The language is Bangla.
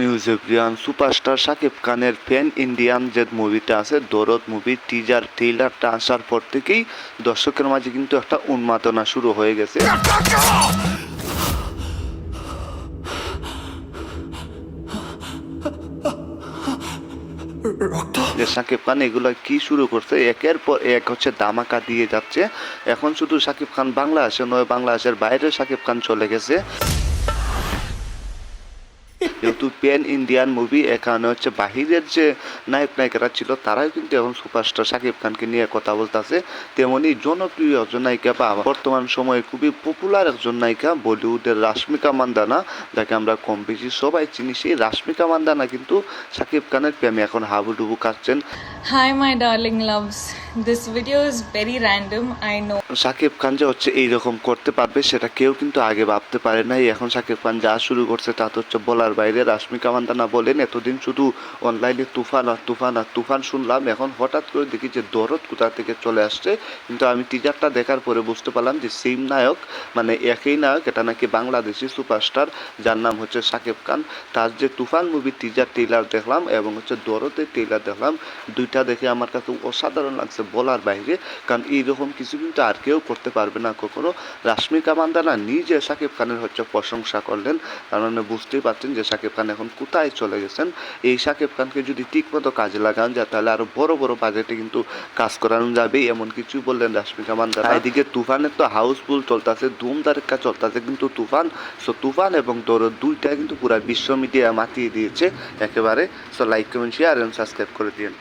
নিউজ এভরিওয়ান, সুপারস্টার শাকিব খানের প্যান ইন্ডিয়ান যে মুভিটা আছে দরদ মুভি টিজার ট্রেলারটা আসার পর থেকেই দর্শকের মাঝে কিন্তু একটা উন্মাদনা শুরু হয়ে গেছে। যে শাকিব খান এগুলো কি শুরু করছে, একের পর এক হচ্ছে দামাকা দিয়ে যাচ্ছে। এখন শুধু শাকিব খান বাংলাদেশে নয় বাংলাদেশের বাইরে শাকিব খান চলে গেছে। যেহেতু প্যান ইন্ডিয়ান মুভি এখানে হচ্ছে বাহিরের যে নায়ক নায়িকারা ছিল, তারাই কিন্তু এখন সুপারস্টার শাকিব খানকে নিয়ে কথা বলতেছে। তেমনি জনপ্রিয় একজন নায়িকা বা বর্তমান সময়ে খুবই পপুলার একজন নায়িকা বলিউডের রাশ্মিকা মান্দানা যাকে আমরা কম বেশি সবাই চিনি। সেই রাশ্মিকা মান্দানা কিন্তু শাকিব খানের প্রেমে এখন হাবুডুবু কাটছেন hi my darling loves. This video is very random, I know. Shakib Khan যে হচ্ছে এইরকম করতে পারবে সেটা কেউ কিন্তু আগে ভাবতে পারে নাই। এখন শাকিব খান যা শুরু করছে তা তো হচ্ছে বলার বাইরে। রাশ্মিকা মান্দানা বলেন এতদিন শুধু অনলাইনে তুফান আর তুফান আর তুফান শুনলাম। এখন হঠাৎ করে দেখি যে দরদ কোথা থেকে চলে আসছে? কিন্তু আমি টিজারটা দেখার পরে বুঝতে পারলাম যে সেম নায়ক মানে একই নায়ক এটা নাকি বাংলাদেশি সুপারস্টার যার নাম হচ্ছে শাকিব খান। তার যে তুফান মুভির টিজার ট্রেলার দেখলাম এবং হচ্ছে দরদের ট্রেলার দেখলাম দুইটা দেখে আমার কাছে অসাধারণ লাগছে। বলার বাইরে, কারণ এইরকম কিছু কিন্তু আর কেউ করতে পারবে না কখনো। রাশ্মিকা মান্দানা নিজে শাকিব খানের হচ্ছে প্রশংসা করলেন তার মানে বুঝতেই পারছেন যে শাকিব খান এখন কোথায় চলে গেছেন। এই শাকিব খানকে যদি ঠিকমতো কাজে লাগান যায়, তাহলে আরও বড় বড় বাজেটে কিন্তু কাজ করানো যাবে এমন কিছু বললেন রাশ্মিকা মান্দানা। এদিকে তুফানের তো হাউসফুল চলতেছে ধুম ধারেক্কা চলতেছে কিন্তু তুফান সো তুফান এবং তোর দুইটা কিন্তু পুরা বিশ্ব মিডিয়া মাতিয়ে দিয়েছে একেবারে। সো লাইক কমেন্ট শেয়ার এবং সাবস্ক্রাইব করে দিন